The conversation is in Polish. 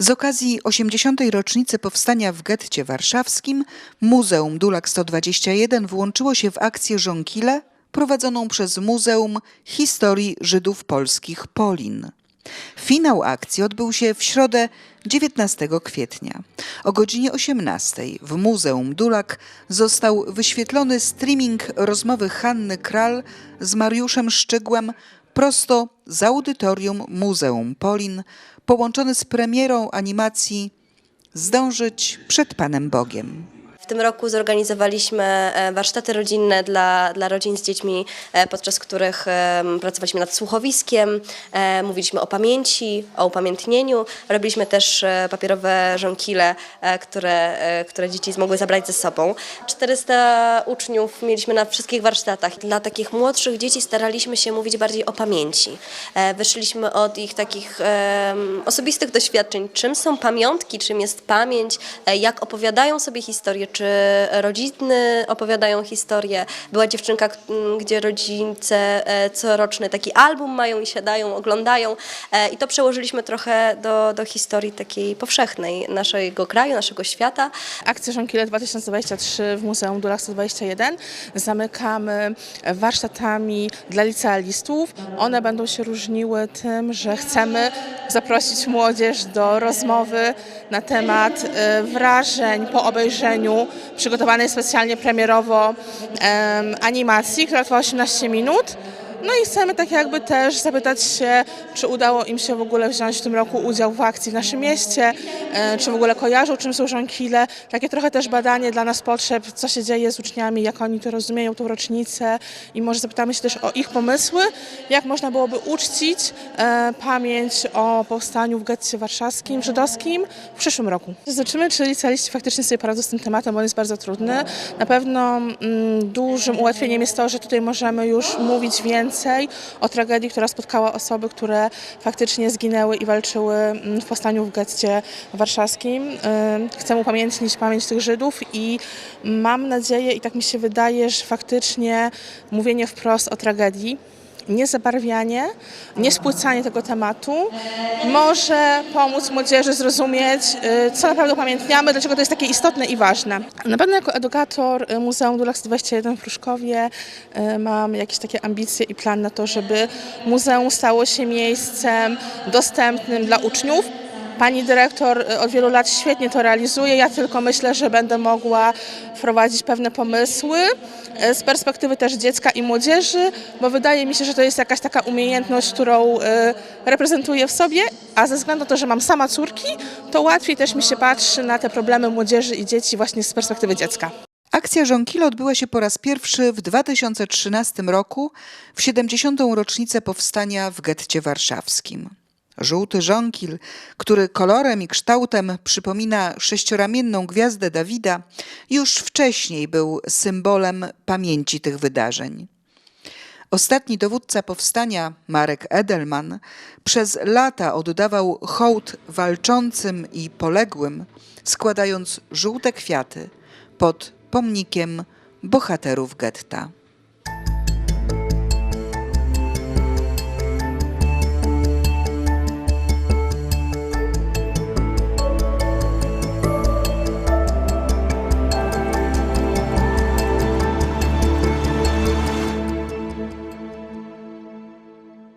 Z okazji 80. rocznicy powstania w getcie warszawskim Muzeum Dulak 121 włączyło się w akcję Żonkile prowadzoną przez Muzeum Historii Żydów Polskich Polin. Finał akcji odbył się w środę 19 kwietnia. O godzinie 18 w Muzeum Dulak został wyświetlony streaming rozmowy Hanny Kral z Mariuszem Szczygłem prosto z audytorium Muzeum Polin, połączony z premierą animacji Zdążyć przed Panem Bogiem. Tym roku zorganizowaliśmy e, warsztaty rodzinne dla, dla rodzin z dziećmi, e, podczas których pracowaliśmy nad słuchowiskiem, e, mówiliśmy o pamięci, o upamiętnieniu. Robiliśmy też papierowe żonkile, które, które dzieci mogły zabrać ze sobą. 400 uczniów mieliśmy na wszystkich warsztatach. Dla takich młodszych dzieci staraliśmy się mówić bardziej o pamięci. Wyszliśmy od ich takich osobistych doświadczeń, czym są pamiątki, czym jest pamięć, jak opowiadają sobie historię, czy rodziny opowiadają historię. Była dziewczynka, gdzie rodzice e, coroczny taki album mają i siadają, oglądają e, i to przełożyliśmy trochę do, do historii takiej powszechnej naszego kraju, naszego świata. Akcję Żonkile 2023 w Muzeum Dulak 121 zamykamy warsztatami dla licealistów. One będą się różniły tym, że chcemy zaprosić młodzież do rozmowy na temat e, wrażeń po obejrzeniu przygotowanej specjalnie premierowo em, animacji, która trwa 18 minut. No i chcemy tak jakby też zapytać się, czy udało im się w ogóle wziąć w tym roku udział w akcji w naszym mieście, e, czy w ogóle kojarzą, czym są żonkile. Takie trochę też badanie dla nas potrzeb, co się dzieje z uczniami, jak oni to rozumieją, tą rocznicę i może zapytamy się też o ich pomysły, jak można byłoby uczcić e, pamięć o powstaniu w getcie warszawskim, żydowskim w przyszłym roku. Zobaczymy, czy licealiści faktycznie sobie poradzą z tym tematem, bo on jest bardzo trudny. Na pewno mm, dużym ułatwieniem jest to, że tutaj możemy już mówić więcej o tragedii, która spotkała osoby, które faktycznie zginęły i walczyły mm, w powstaniu w getcie warszawskim. Chcemy upamiętnić pamięć tych Żydów i mam nadzieję i tak mi się wydaje, że faktycznie mówienie wprost o tragedii niezabarwianie, niespłycanie tego tematu może pomóc młodzieży zrozumieć, y, co naprawdę upamiętniamy, dlaczego to jest takie istotne i ważne. Na pewno jako edukator y, Muzeum Dulak 121 w Pruszkowie y, mam jakieś takie ambicje i plan na to, żeby muzeum stało się miejscem dostępnym dla uczniów, Pani dyrektor y, od wielu lat świetnie to realizuje. Ja tylko myślę, że będę mogła wprowadzić pewne pomysły y, z perspektywy też dziecka i młodzieży, bo wydaje mi się, że to jest jakaś taka umiejętność, którą y, reprezentuję w sobie, a ze względu na to, że mam sama córki, to łatwiej też mi się patrzy na te problemy młodzieży i dzieci właśnie z perspektywy dziecka. Akcja Żonkile odbyła się po raz pierwszy w 2013 roku, w 70. rocznicę powstania w getcie warszawskim. Żółty żonkil, który kolorem i kształtem przypomina sześcioramienną gwiazdę Dawida, już wcześniej był symbolem pamięci tych wydarzeń. Ostatni dowódca powstania, Marek Edelman, przez lata oddawał hołd walczącym i poległym, składając żółte kwiaty pod pomnikiem bohaterów getta.